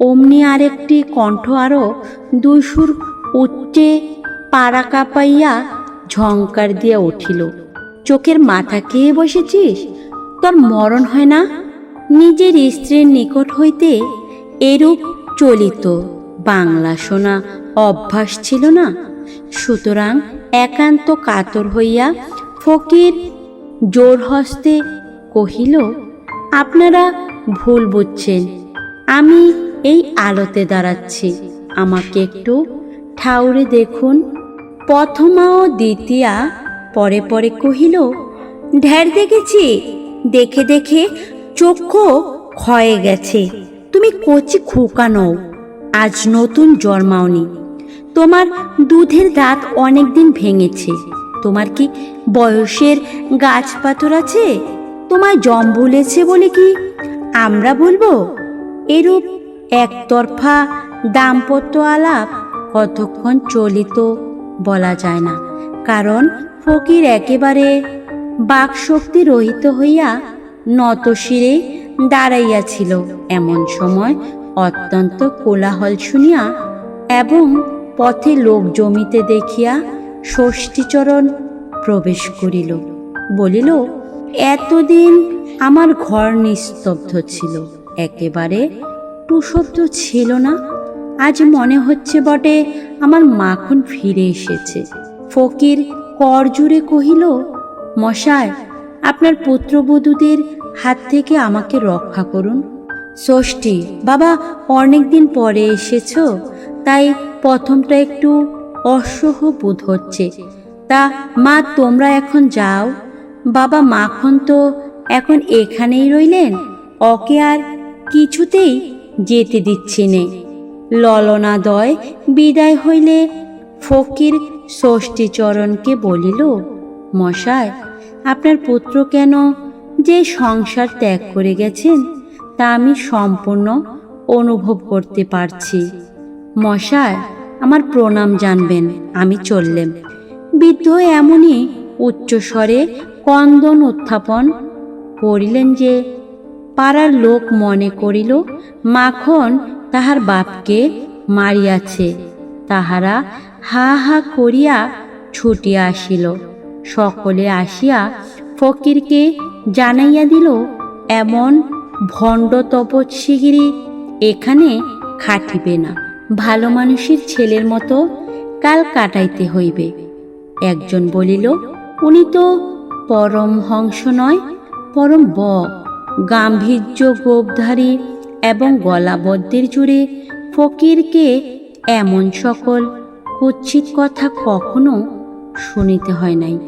অমনি আরেকটি কণ্ঠ আরও দুই সুর উচ্চে পাড়া কাঁপাইয়া ঝংকার দিয়া উঠিল। চোখের মাথা খেয়ে বসেছিস? তোর মরণ হয় না? নিজের স্ত্রীর নিকট হইতে এরূপ চলিত বাংলা শোনা অভ্যাস ছিল না। সুতরাং একান্ত কাতর হইয়া ফকির জোর হস্তে কহিল, আপনারা ভুল বুঝছেন। আমি এই আলোতে দাঁড়াচ্ছি। আমাকে একটু ঠাউরে দেখুন। প্রথমা ও দ্বিতীয়া পরে পরে কহিল, ঢের দেখেছি। দেখে দেখে চক্ষু ক্ষয়ে গেছে। তুমি কচি খোকা নও। আজ নতুন জন্মাওনি। তোমার দুধের দাঁত অনেক দিন ভেঙেছে। তোমার কি বয়সের গাছ পাথর আছে? তোমায় জম বলেছে বলে কি আমরা বলব? এরূপ একতরফা দাম্পত্য আলাপ কতক্ষণ চলিত বলা যায় না। কারণ ফকির একেবারে বাকশক্তি রহিত হইয়া নতশিরে দাঁড়াইয়াছিল। এমন সময় অত্যন্ত কোলাহল শুনিয়া এবং পথে লোক জমিতে দেখিয়া ষষ্ঠীচরণ প্রবেশ করিল। বলিল, এতদিন আমার ঘর নিস্তব্ধ ছিল। একেবারে টু শব্দ ছিল না। আজ মনে হচ্ছে বটে, আমার মাখন ফিরে এসেছে। ফকির কর জুড়ে কহিল, মশাই, আপনার পুত্রবধূদের হাত থেকে আমাকে রক্ষা করুন। ষষ্ঠী, বাবা অনেক দিন পরে এসেছ, তাই প্রথমটা একটু অসহ বোধ হচ্ছে। তা, মা, তোমরা এখন যাও। বাবা মাখন তো এখন এখানেই রইলেন। ওকে আর কিছুতেই যেতে দিচ্ছি নে। ললনাদয় বিদায় হইলে ফকির ষষ্ঠীচরণকে বলিল মশায় আপনার পুত্র কেন যে সংসার ত্যাগ করে গেছেন তা আমি সম্পূর্ণ অনুভব করতে পারছি। মশায় আমার প্রণাম জানবেন, আমি চললেম। বৃদ্ধ এমনই উচ্চস্বরে কন্দন উত্থাপন করিলেন যে পাড়ার লোক মনে করিল, মাখন তাহার বাপকে মারিয়াছে। তাহারা হা হা করিয়া ছুটিয়া আসিল। সকলে আসিয়া ফকিরকে জানাইয়া দিল, এমন ভণ্ড তপস্বীগিরি এখানে খাটিবে না। ভালো মানুষের ছেলের মতো কাল কাটাইতে হইবে। একজন বলিল, উনি তো পরম হংস নয়, পরম ব গাম্ভীর্য গোপধারী এবং গলাবদ্ধের জুড়ে ফকিরকে এমন সকল কুচ্ছিত কথা কখনো শুনিতে হয় নাই।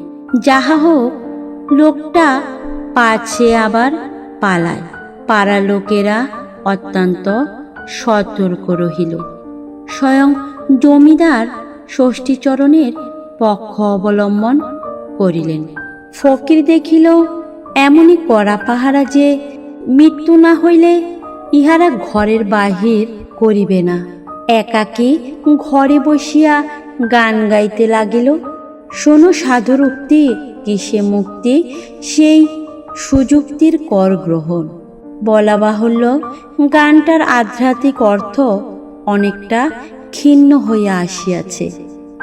যাহা হোক, লোকটা পাছে আবার পালায়। পাড়া লোকেরা অত্যন্ত সতর্ক রহিল। স্বয়ং জমিদার ষষ্ঠীচরণের পক্ষ অবলম্বন করিলেন। ফকির দেখিল এমনই কড়া পাহারা যে মৃত্যু না হইলে ইহারা ঘরের বাহির করিবে না। একাকী ঘরে বসিয়া গান গাইতে লাগিল। শোনো সাধুর উক্তি, কিসে মুক্তি? সেই সুযুক্তির কর গ্রহণ। বলা বাহুল্য, গানটার আধ্যাত্মিক অর্থ অনেকটা ক্ষীণ হইয়া আসিয়াছে।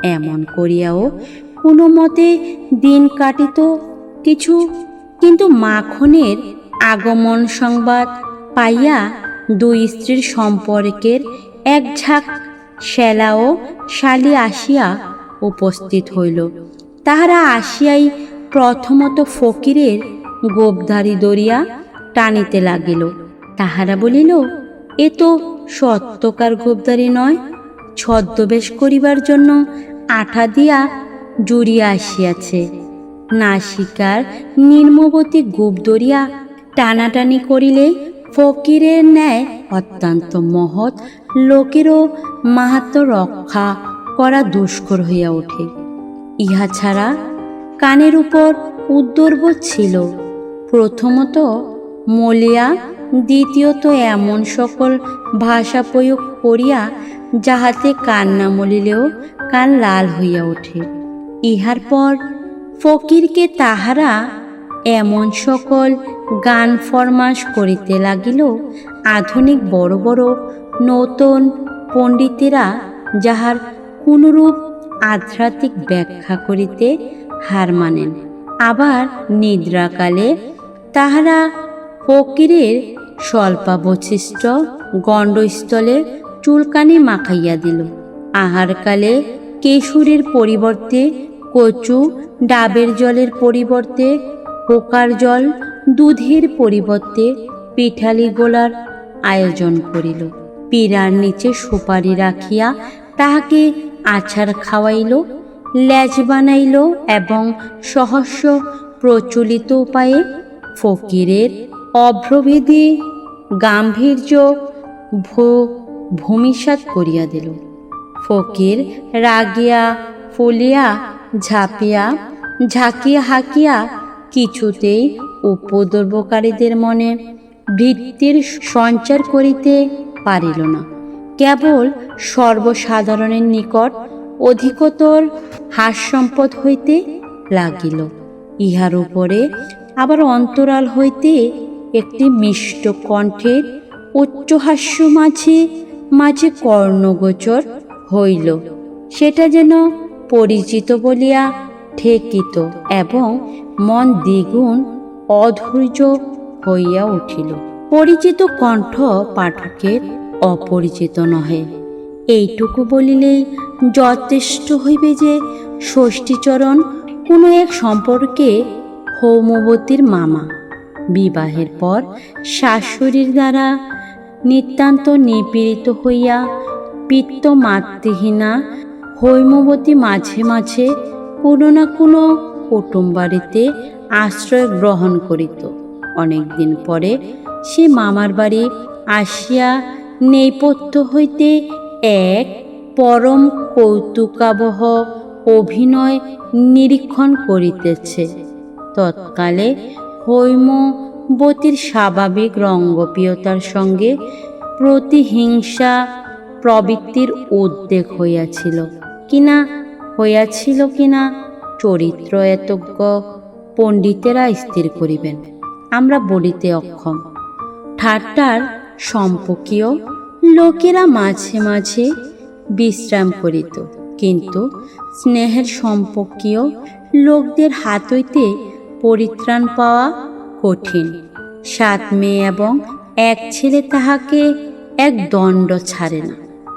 এমন করিয়াও কোনো মতে দিন কাটিত কিছু কিন্তু মাখনের আগমন সংবাদ পাইয়া দুই স্ত্রীর সম্পর্কের এক ঝাঁক শ্যালা ও শালি আসিয়া উপস্থিত হইল। তাহারা আসিয়াই প্রথমত ফকিরের গোপধারী দরিয়া টানিতে লাগিল। তাহারা বলিল, এ তো সত্যকার গোপদারি নয়, ছদ্মবেশ করিবার জন্য আঠা দিয়া জুড়িয়া আসিয়াছে। নাসিকার নির্মবতী গোপদরিয়া টানাটানি করিলে ফকিরের ন্যায় অত্যন্ত মহৎ, লোকেরও মাহাত্ম রক্ষা করা দুষ্কর হইয়া ওঠে। ইহা ছাড়া কানের উপর উদ্দর্ব ছিল। প্রথমত মলিয়া, দ্বিতীয়ত এমন সকল ভাষা প্রয়োগ করিয়া যাহাতে কান না মলিলেও কান লাল হইয়া ওঠে। ইহার পর ফকিরকে তাহারা এমন সকল গান ফরমাস করিতে লাগিল, আধুনিক বড় বড় নতুন পণ্ডিতেরা যাহার কোনরূপ আধ্যাত্মিক ব্যাখ্যা করিতে হার মানেন। আবার নিদ্রাকালে তাহারা ফকিরের স্বল্পাবশিষ্ট গণ্ডস্থলে চুলকানি মাখাইয়া দিল। আহারকালে কেশুরের পরিবর্তে কচু, ডাবের জলের পরিবর্তে পোকার জল, দুধের পরিবর্তে পিঠালি গোলার আয়োজন করিল। পীড়ার নিচে সুপারি রাখিয়া তাহাকে আছাড় খাওয়াইল ল্যাজ বানাইল এবং সহস্র প্রচলিত উপায়ে ফকিরের অভ্রভেদী গাম্ভীর্য ভূ ভূমিসাৎ করিয়া দিল। ফকির রাগিয়া ফুলিয়া ঝাঁপিয়া, ঝাঁকিয়া হাঁকিয়া কিছুতেই উপদ্রবকারীদের মনে বৃত্তির সঞ্চার করিতে পারিল না। কেবল সর্বসাধারণের নিকট অধিকতর হাস্যম্পদ হইতে লাগিল। ইহার উপরে আবার অন্তরাল হইতে একটি মিষ্ট কণ্ঠের উচ্চহাস্য মাঝে মাঝে কর্ণগোচর হইল। সেটা যেন পরিচিত বলিয়া ঠেকিত এবং মন দ্বিগুণ অধৈর্য হইয়া উঠিল। পরিচিত কণ্ঠ পাঠকের অপরিচিত নহে। এইটুকু বলিলেই যথেষ্ট হইবে যে ষষ্ঠীচরণ কোনো এক সম্পর্কে হৌমবতীর মামা। বিবাহের পর শাশুড়ির দ্বারা নিতান্ত নিপীড়িত হইয়া পিত্ত মাতৃহীনা হৈমবতী মাঝে মাঝে কোনো না কোনো কুটুম বাড়িতে আশ্রয় গ্রহণ করিত। অনেকদিন পরে সে মামার বাড়ি আসিয়া নেপথ্য হইতে এক পরম কৌতুকাবহ অভিনয় নিরীক্ষণ করিতেছে। তৎকালে হৈমবতীর স্বাভাবিক রঙ্গপ্রিয়তার সঙ্গে প্রতিহিংসা প্রবৃত্তির উদ্বেগ হইয়াছিল। কিনা, হইয়াছিল কিনা, চরিত্র এতজ্ঞ, পণ্ডিতেরা স্থির করিবেন। আমরা বলিতে অক্ষম। ঠাট্টার সম্পর্কীয় লোকেরা মাঝে মাঝে বিশ্রাম করিত, কিন্তু স্নেহের সম্পর্কীয় লোকদের হাত হইতে পরিত্রাণ পাওয়া কঠিন। সাত মেয়ে এবং এক ছেলে তাহাকে এক দণ্ড ছাড়ে না।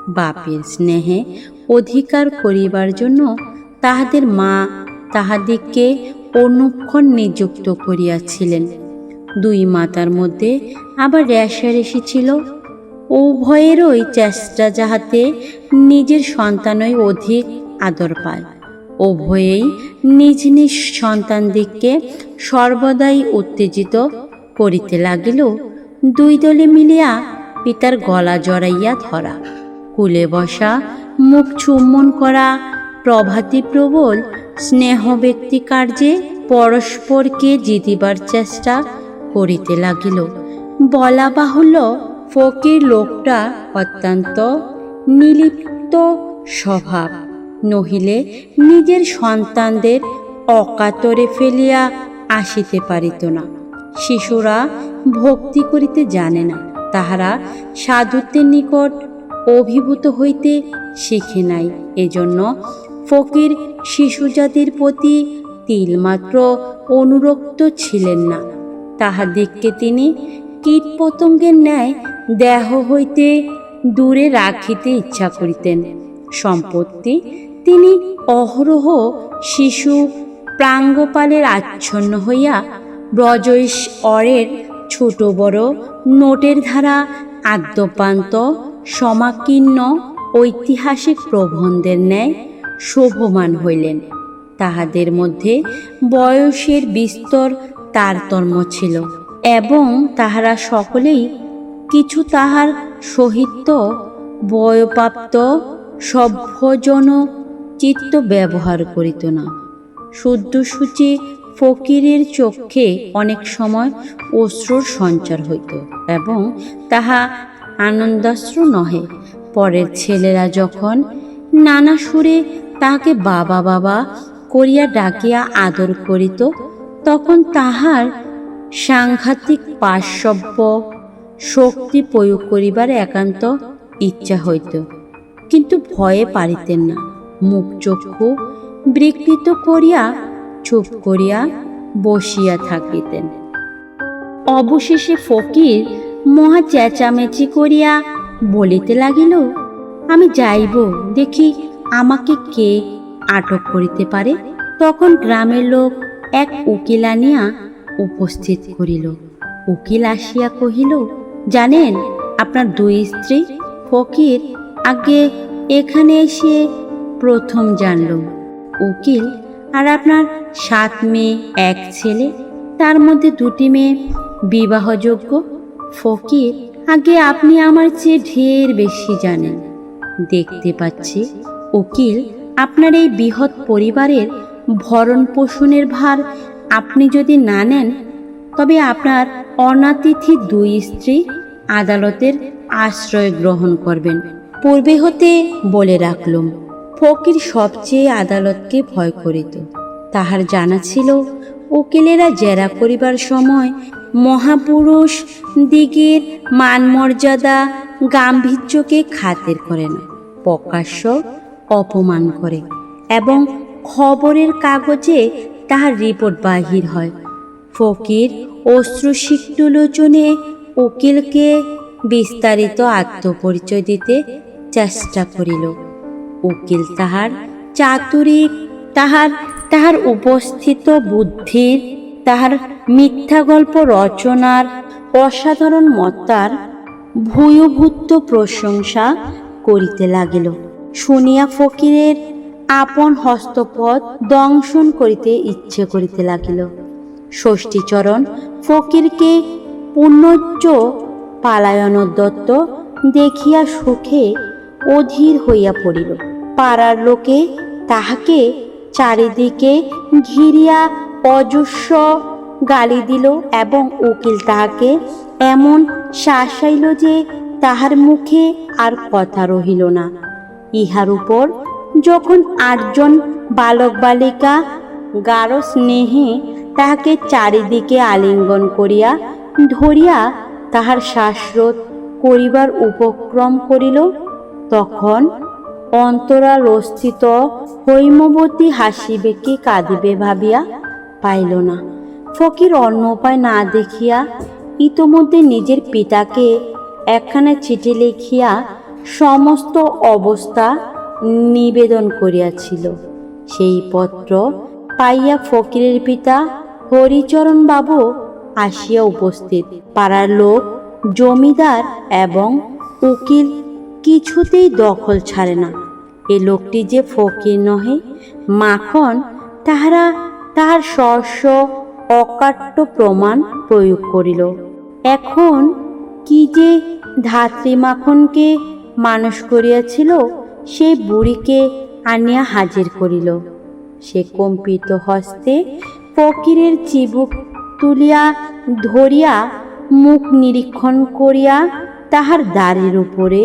বাপের স্নেহে অধিকার করিবার জন্য তাহাদের মা তাহাদিগকে অনুক্ষণ নিযুক্ত করিয়াছিলেন। দুই মাতার মধ্যে আবার রেশারেশি ছিল। উভয়েরই চেষ্টা যাহাতে নিজের সন্তানই অধিক আদর পায়। উভয়েই নিজ নিজ সন্তানদিগকে সর্বদাই উত্তেজিত করিতে লাগিল। দুই দলে মিলিয়া পিতার গলা জড়াইয়া ধরা। কুলে বসা মুখ চুম্বন করা, প্রভাতী প্রবল, স্নেহ ব্যক্তি কার্যে পরস্পরকে জিতিবার চেষ্টা করিতে লাগিল। বলা বাহুল্য, ফকির লোকটা অত্যন্ত নিলিপ্ত স্বভাব, নহিলে নিজের সন্তানদের অকাতরে ফেলিয়া আসিতে পারিত না। শিশুরা ভক্তি করিতে জানে না, তাহারা সাধুত্বের নিকট অভিভূত হইতে শিখে নাই। এজন্য ফকির শিশুজাতির প্রতি তিলমাত্র অনুরক্ত ছিলেন না। তাহাদিগকে তিনি কীটপতঙ্গের ন্যায় দেহ হইতে দূরে রাখিতে ইচ্ছা করিতেন। সম্পত্তি তিনি অহরহ শিশু প্রাঙ্গপালের আচ্ছন্ন হইয়া ব্রজৈশ অরের ছোট বড় নোটের ধারা আদ্যপান্ত সমাকীর্ণ ঐতিহাসিক প্রবন্ধের ন্যায় শোভমান হইলেন। তাহাদের মধ্যে বয়সের বিস্তর তারতম্য ছিল এবং তাহারা সকলেই কিছু তাহার সহিত বয়প্রাপ্ত সভ্যজন চিত্ত ব্যবহার করিত না। শুদ্ধসূচি ফকিরের চক্ষে অনেক সময় অশ্রুর সঞ্চার হইত এবং তাহা আনন্দাশ্রু নহে পরের ছেলেরা যখন নানা সুরে তাহাকে বাবা বাবা করিয়া ডাকিয়া আদর করিত, তখন তাহার সাংঘাতিক পার্শ্বব্য শক্তি প্রয়োগ করিবার একান্ত ইচ্ছা হইত। কিন্তু ভয়ে পারিতেন না। মুখ চক্ষু বিকৃত করিয়া চুপ করিয়া বসিয়া থাকিতেন। অবশেষে ফকির মহা চেঁচামেচি করিয়া বলিতে লাগিল, আমি যাইব, দেখি আমাকে কে আটক করিতে পারে? তখন গ্রামের লোক এক উকিল আনিয়া উপস্থিত করিল। উকিল আসিয়া কহিল, জানেন, আপনার দুই স্ত্রী ফকির আগে এখানে এসে প্রথম জানল। উকিল আর আপনার সাত মেয়ে, এক ছেলে, তার মধ্যে দুটি মেয়ে বিবাহযোগ্য। ফকির, আগে আপনি আমার চেয়ে ঢের বেশি জানেন। দেখতে পাচ্ছি, উকিল, আপনার এই বৃহৎ পরিবারের ভরণ পোষণের ভার আপনি যদি না নেন, তবে আপনার অনাতিথি দুই স্ত্রী আদালতের আশ্রয় গ্রহণ করবেন। পূর্বে হতে বলে রাখলুম, ফকির সবচেয়ে আদালতকে ভয় করিত। তাহার জানা ছিল, উকিলেরা জেরা করিবার সময় মহাপুরুষ দিগের মানমর্যাদা গাম্ভীর্যকে খাতির করে না প্রকাশ্য অপমান করে এবং খবরের কাগজে তাহার রিপোর্ট বাহির হয়। ফকির অশ্রুসিক্ত লোচনে উকিলকে বিস্তারিত আত্মপরিচয় দিতে চেষ্টা করিল। উকিল তাহার চাতুরিক তাহার তাহার উপস্থিত বুদ্ধির তাহার মিথ্যা গল্প রচনার অসাধারণ মত্তার ভূয়ভূত প্রশংসা করিতে লাগিল। শুনিয়া ফকিরের আপন হস্তপদ দংশন করিতে ইচ্ছে করিতে লাগিল। ষষ্ঠীচরণ ফকিরকে পালায়ন দত্ত দেখিয়া সুখে অধীর হইয়া পড়িল। পাড়ার লোকে তাহাকে চারিদিকে ঘিরিয়া অজস্র গালি দিল এবং উকিল তাহাকে এমন শাসাইল যে তাহার মুখে আর কথা রহিল না। ইহার উপর যখন আটজন বালক বালিকা গাঢ় স্নেহে তাহাকে চারিদিকে আলিঙ্গন করিয়া ধরিয়া তাহার শ্বাসরোধ করিবার উপক্রম করিল, তখন অন্তরালস্থিত হৈমবতী হাসিবে কি কাঁদিবে ভাবিয়া পাইল না। ফকির অন্য উপায় না দেখিয়া ইতোমধ্যে নিজের পিতাকে একখানা চিঠি লিখিয়া সমস্ত অবস্থা নিবেদন করিয়াছিল। সেই পত্র পাইয়া ফকিরের পিতা হরিচরণ বাবু আসিয়া উপস্থিত। পাড়ার লোক, জমিদার এবং উকিল কিছুতেই দখল ছাড়ে না। এ লোকটি যে ফকির নহে, মাখন, তাহারা তাহার স্বস্ব অকাট্য প্রমাণ প্রয়োগ করিল। এখন কি যে ধাত্রী মাখনকে মানুষ করিয়াছিল সেই বুড়িকে আনিয়া হাজির করিল। সে কম্পিত হস্তে ফকিরের চিবুক তুলিয়া ধরিয়া মুখ নিরীক্ষণ করিয়া তাহার দাড়ির উপরে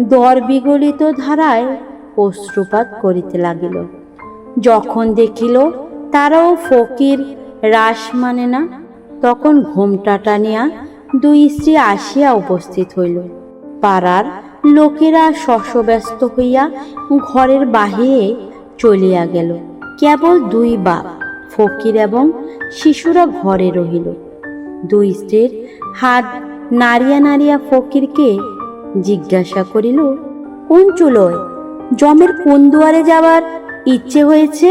দর বিগলিত ধারায় অশ্রুপাত করিতে লাগিল। যখন দেখিল তারাও ফকির, রাস মানে না। তখন ঘোমটা টানিয়া দুই স্ত্রী আসিয়া উপস্থিত হইল। পাড়ার লোকেরা শশব্যস্ত হইয়া ঘরের বাহিরে চলিয়া গেল। কেবল দুই বাপ, ফকির এবং শিশুরা ঘরে রহিল। দুই স্ত্রীর হাত নাড়িয়া নাড়িয়া ফকিরকে জিজ্ঞাসা করিল, কোন চুলোয়? জমের কোন দুয়ারে যাওয়ার ইচ্ছে হয়েছে?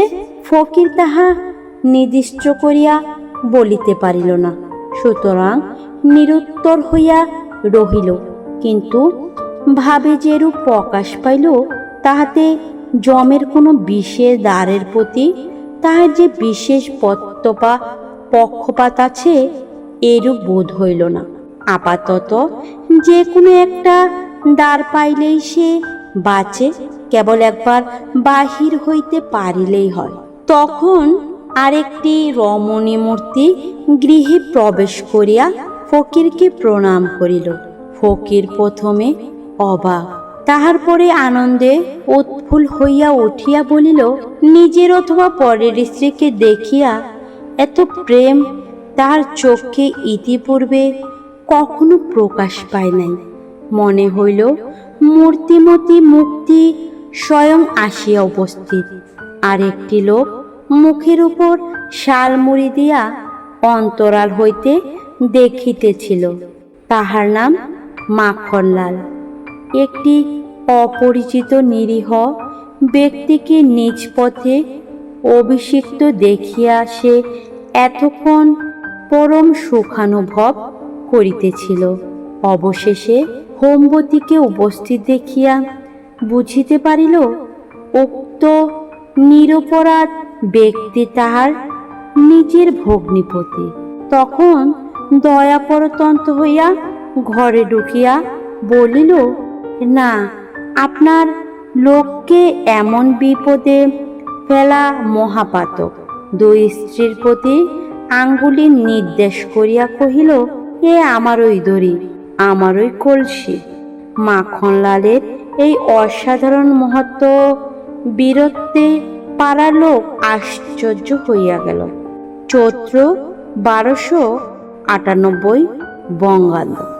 ফকির তাহা নির্দিষ্ট করিয়া বলিতে পারিল না। সুতরাং নিরুত্তর হইয়া রহিল। কিন্তু ভাবে যেরূপ প্রকাশ পাইল, তাহাতে জমের কোনো বিশেষ দ্বারের প্রতি তাহার যে বিশেষ পত্তপা পক্ষপাত আছে, এরূপ বোধ হইল না। আপাতত যে কোনো একটা দ্বার পাইলেই সে বাঁচে, কেবল একবার বাহির হইতে পারিলেই হয়। তখন আরেকটি রমণী মূর্তি গৃহে প্রবেশ করিয়া ফকিরকে প্রণাম করিল। ফকির প্রথমে অবাক, তাহার পরে আনন্দে উৎফুল হইয়া উঠিয়া বলিল, নিজের অথবা পরের স্ত্রীকে দেখিয়া এত প্রেম, তাহার চোখে ইতিপূর্বে কখনো প্রকাশ পায় নাই। মনে হইল, মূর্তিমতি মুক্তি স্বয়ং আসিয়া উপস্থিত। আর একটি লোক মুখের উপর শাল মুড়ি দিয়া অন্তরাল হইতে দেখিতেছিল। তাহার নাম মাখনলাল। একটি অপরিচিত নিরীহ ব্যক্তিকে নিজ পথে অভিষিক্ত দেখিয়া সে এতক্ষণ পরম সুখানুভব করিতেছিল। অবশেষে হোমবতীকে উপস্থিত দেখিয়া বুঝিতে পারিল, উক্ত নিরপরাধ ব্যক্তি তাহার নিজের ভগ্নিপতি। তখন দয়াপরতন্ত্র হইয়া ঘরে ঢুকিয়া বলিল, না, আপনার লোককে এমন বিপদে ফেলা মহাপাতক। দুই স্ত্রীর প্রতি আঙ্গুলি নির্দেশ করিয়া কহিল, এ আমারই দড়ি, আমারই কলসি। মাখনলালের এই অসাধারণ মহত্ব বীরত্বে পাড়ার লোক আশ্চর্য হইয়া গেল। চৈত্র বারোশো আটানব্বই বঙ্গাব্দ।